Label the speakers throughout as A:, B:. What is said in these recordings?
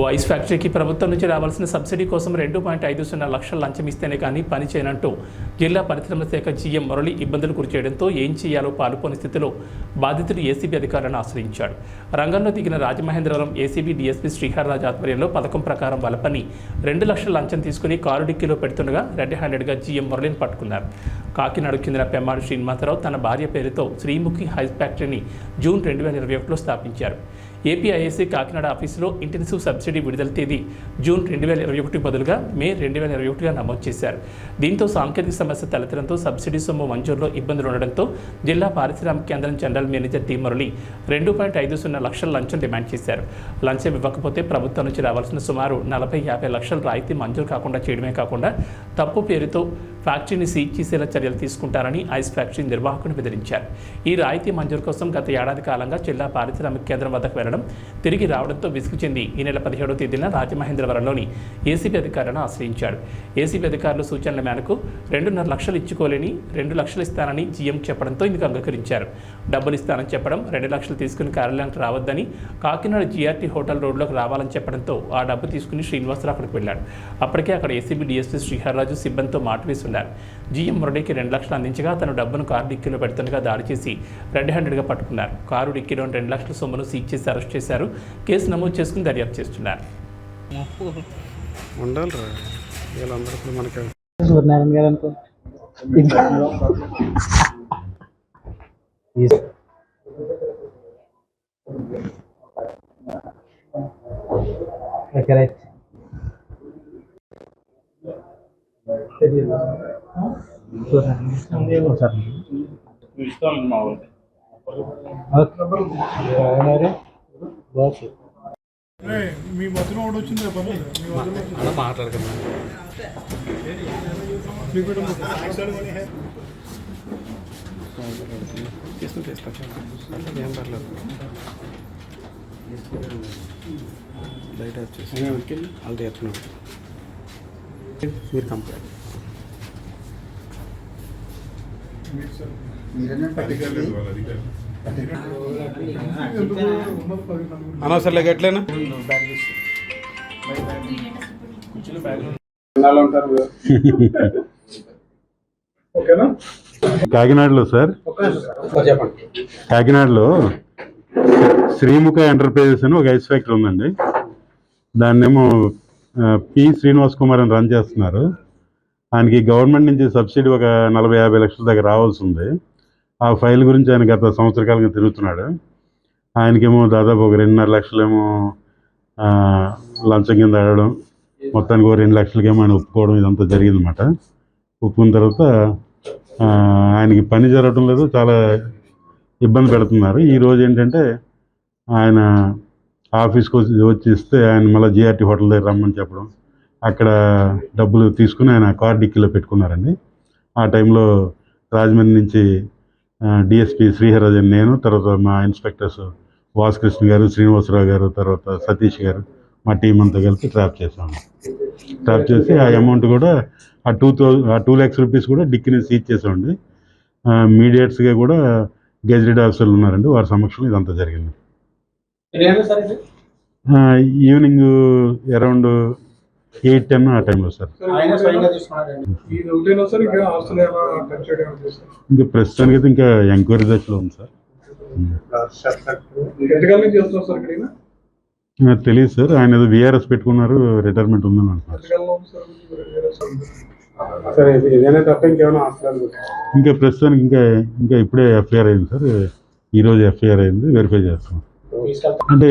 A: ఓ ice ఫ్యాక్టరీకి ప్రభుత్వం నుంచి రావాల్సిన సబ్సిడీ కోసం రెండు పాయింట్ ఐదు సున్నా లక్షల లంచం ఇస్తేనే కానీ పని చేయనంటూ జిల్లా పరిశ్రమల శాఖ జీఎం మురళి ఇబ్బందులు గురిచేయడంతో ఏం చేయాలో పాలుపోని స్థితిలో బాధితుడు ఏసీబీ అధికారులను ఆశ్రయించాడు. రంగంలో దిగిన రాజమహేంద్రవరం ఏసీబీ డీఎస్పీ శ్రీహర్రాజ్ ఆధ్వర్యంలో పథకం ప్రకారం వలపని రెండు లక్షల లంచం తీసుకుని కారు డిక్కీలో పెడుతుండగా రెడ్ హ్యాండెడ్గా జీఎం మురళిని పట్టుకున్నారు. కాకినాడ చెందిన పెమ్మాడు శ్రీనివాసరావు తన భార్య పేరుతో శ్రీముఖి హైస్ ఫ్యాక్టరీని జూన్ రెండు వేల ఇరవై ఒకటిలో స్థాపించారు. ఏపీఐఏసీ కాకినాడ ఆఫీసులో ఇంటెన్సివ్ సబ్సిడీ విడుదల తేదీ జూన్ రెండు వేల ఇరవై ఒకటి బదులుగా మే రెండు వేల ఇరవై ఒకటిగా నమోదు చేశారు. దీంతో సాంకేతిక సమస్య తలెత్తడంతో సబ్సిడీ సొమ్ము మంజూరులో ఇబ్బందులు ఉండడంతో జిల్లా పారిశ్రామిక కేంద్రం జనరల్ మేనేజర్ టీ మురళి రెండు పాయింట్ ఐదు సున్నా లక్షల లంచం డిమాండ్ చేశారు. లంచం ఇవ్వకపోతే ప్రభుత్వం నుంచి రావాల్సిన సుమారు నలభై యాభై లక్షల రాయితీ మంజూరు కాకుండా చేయడమే కాకుండా తప్పు పేరుతో ఫ్యాక్టరీని సీజ్ చేసేలా చర్యలు తీసుకుంటారని ఐస్ ఫ్యాక్టరీ నిర్వాహకుని బెదిరించారు. ఈ రాయితీ మంజూరు కోసం గత ఏడాది కాలంగా జిల్లా పారిశ్రామిక కేంద్రం వద్దకు వెళ్ళడం తిరిగి రావడంతో విసుగు చెంది ఈ నెల పదిహేడవ తేదీన రాజమహేంద్రవరంలోని ఏసీబీ అధికారులను ఆశ్రయించాడు. ఏసీబీ అధికారుల సూచనల మేరకు రెండున్నర లక్షలు ఇచ్చుకోలేని రెండు లక్షలు ఇస్తానని జీఎం చెప్పడంతో ఇందుకు అంగీకరించారు. డబ్బులు ఇస్తానని చెప్పడం రెండు లక్షలు తీసుకుని కార్యాలయానికి రావద్దని కాకినాడ జీఆర్టీ హోటల్ రోడ్లోకి రావాలని చెప్పడంతో ఆ డబ్బు తీసుకుని శ్రీనివాసరావు అక్కడికి వెళ్ళాడు. అప్పటికే అక్కడ ఏసీబీ డీఎస్పీ శ్రీహర్రాజు సిబ్బందితో మాట వేసి ఉన్నారు జీఎం మురళికి రెండు లక్షలు అందించగా తను డబ్బును కారు డిక్కీలో పెడుతుండగా దాడి చేసి రెడ్ హ్యాండెడ్గా పట్టుకున్నారు. కారు డిక్కీలో రెండు లక్షల సొమ్మును సీజ్ చేసి అరెస్ట్ చేశారు. కేసు నమోదు చేసుకుని దర్యాప్తు చేస్తున్నారు.
B: ఉండాలి
C: మీ మధ్యలో ఒకటి వచ్చింది పని మీ మధ్యలో
B: అలా మాట్లాడకుండా. తీసుకుని తీసుకొచ్చాను ఏం పర్లేదు. లైట్ వచ్చేసి వాళ్ళు తీర్చున్నాడు మీరు కంప్లైంట్ అనవసరం లేక ఎట్లయినా
C: ఓకేనా?
D: కాకినాడలో సార్.
B: చెప్పండి
D: కాకినాడలో శ్రీముఖ ఎంటర్ప్రైజెస్ అని ఒక ఐస్ ఫ్యాక్టరీ ఉందండి. దాన్నేమో పి శ్రీనివాస్ కుమార్ అని రన్ చేస్తున్నారు. ఆయనకి గవర్నమెంట్ నుంచి సబ్సిడీ ఒక నలభై యాభై లక్షల దాకా రావాల్సి ఉంది. ఆ ఫైల్ గురించి ఆయన గత సంవత్సర కాలంగా తిరుగుతున్నాడు. ఆయనకేమో దాదాపు ఒక రెండున్నర లక్షలేమో లంచం కింద ఆడడం మొత్తానికి ఒక రెండు లక్షలకేమో ఆయన ఒప్పుకోవడం ఇదంతా జరిగిందన్నమాట. ఒప్పుకున్న తర్వాత ఆయనకి పని జరగడం లేదు చాలా ఇబ్బంది పెడుతున్నారు. ఈరోజు ఏంటంటే ఆయన ఆఫీస్కి వచ్చి వచ్చిస్తే ఆయన మళ్ళీ జిఆర్టీ హోటల్ దగ్గర రమ్మని చెప్పడం. అక్కడ డబ్బులు తీసుకుని ఆయన కార్ డిక్కీలో పెట్టుకున్నారండి. ఆ టైంలో రాజమండ్రి నుంచి డిఎస్పి శ్రీహరాజ్ అని నేను తర్వాత మా ఇన్స్పెక్టర్స్ వాసకృష్ణ గారు శ్రీనివాసరావు గారు తర్వాత సతీష్ గారు మా టీం అంతా కలిపి ట్రాప్ చేసాము ట్రాప్ చేసి ఆ అమౌంట్ కూడా ఆ టూ థౌజండ్ ఆ టూ ల్యాక్స్ రూపీస్ కూడా డిక్కీని సీజ్ చేసామండి. మీడియట్స్గా కూడా గెజిటెడ్ ఆఫీసర్లు ఉన్నారండి. వారి సమక్షంలో ఇదంతా జరిగింది. ఈవినింగ్ అరౌండ్ ఎయిట్ టెన్ ఆ టైంలో సార్.
C: ఇంకా
D: ప్రస్తుతానికి అయితే ఇంకా ఎంక్వైరీ దశలో ఉంది సార్. తెలియదు సార్. ఆయన ఏదో విఆర్ఎస్ పెట్టుకున్నారు రిటైర్మెంట్ ఉందని అంటున్నారు. ఇంకా ప్రస్తుతానికి ఇంకా ఇంకా ఇప్పుడే ఎఫ్ఐఆర్ అయింది సార్. ఈరోజు ఎఫ్ఐఆర్ అయింది వెరిఫై చేస్తాం. అంటే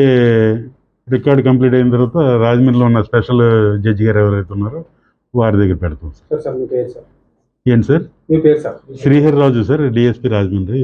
D: రికార్డ్ కంప్లీట్ అయిన తర్వాత రాజమండ్రిలో ఉన్న స్పెషల్ జడ్జి గారు ఎవరైతే ఉన్నారో వారి దగ్గర పెడతాం సార్. ఏంటి sir? Srihari Raju sir? DSP Rajahmundry.